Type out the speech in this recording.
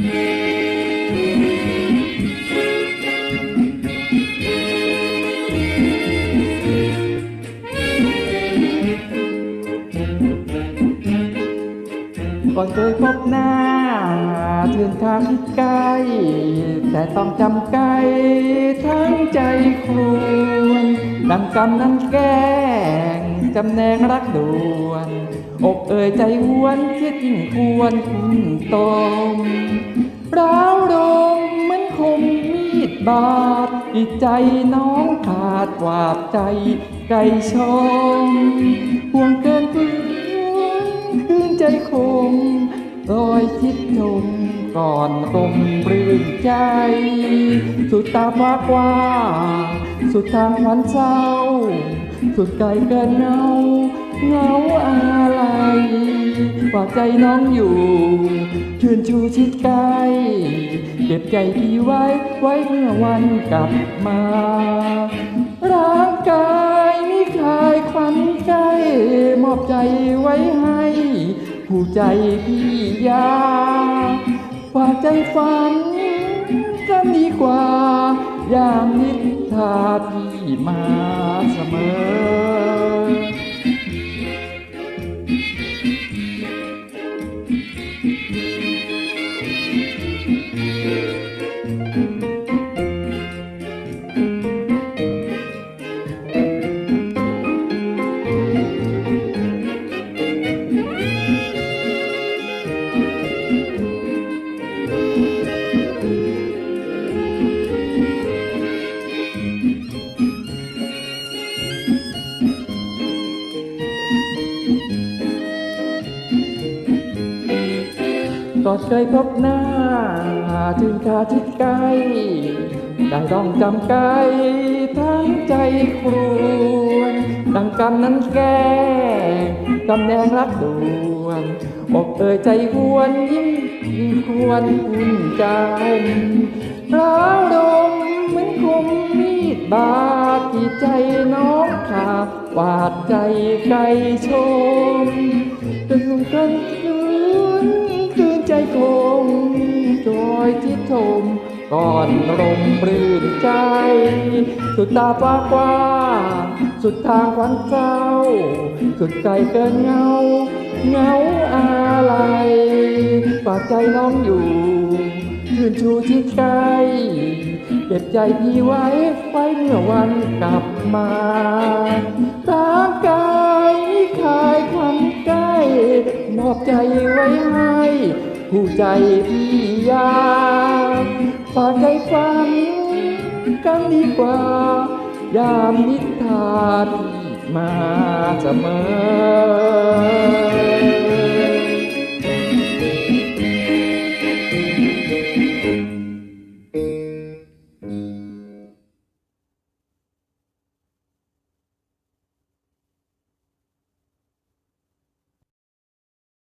ก่อนเคยพบหน้าเทือนทางที่ใกล้ แต่ต้องจำไกลทั้งใจครวนดังกรรมนั้นแก้ จำแนงรักด่วน อกเอ่ยใจหวนคิดยิ่งควรคุณตมร้าวรมเหมือนคมมีดบาดจิตใจน้องขาดกวาดใจไก่ชมห่วงเกินเพื่อนคืนใจคงรอยคิดชมก่อนรมปลื้มใจ สุดตาฟ้ากว้าสุดทางวันเศร้า สุดไกลเกินเงาเงาอะไรฝากใจน้องอยู่ชื่นชูชิดใกล้เก็บใจพี่ไว้ไว้เมื่อวันกลับมา ร่างกายนี่คลายควันใจมอบใจไว้ให้ ผู้ใจพี่ยาฝากใจฝันกันดีกว่ายามนิทราพี่มาเสมอ ก็เคยพบหน้า ถึงคาทิดใกล้ได้ต้องจำไกลทั้งใจครวนดังกรรมนั้นแก้กำแนงรักดวนอกเอ่ยใจหวนยิ่งยิ่งควรอุ่นใจร้าวดมเหมือนคมมีดบาดที่ใจน้องขาดวาดใจไก่ชมจนกันคืน มก่อนลมปรื่นใจ สุดตาฟ้ากว้างสุดทางควันเจ้า สุดไกลเกินเงา เงาอะไรฝากใจน้องอยู่ยืนชูที่ใกล้เก็บใจพี่ไว้ไว้เมื่อวันกลับมาร่างกายคลายความใกล้มอบใจไว้ให้ ผู้ใจพี่ยากฝากใจฟังกันดีกว่า ยามนิทรานมาเสมอ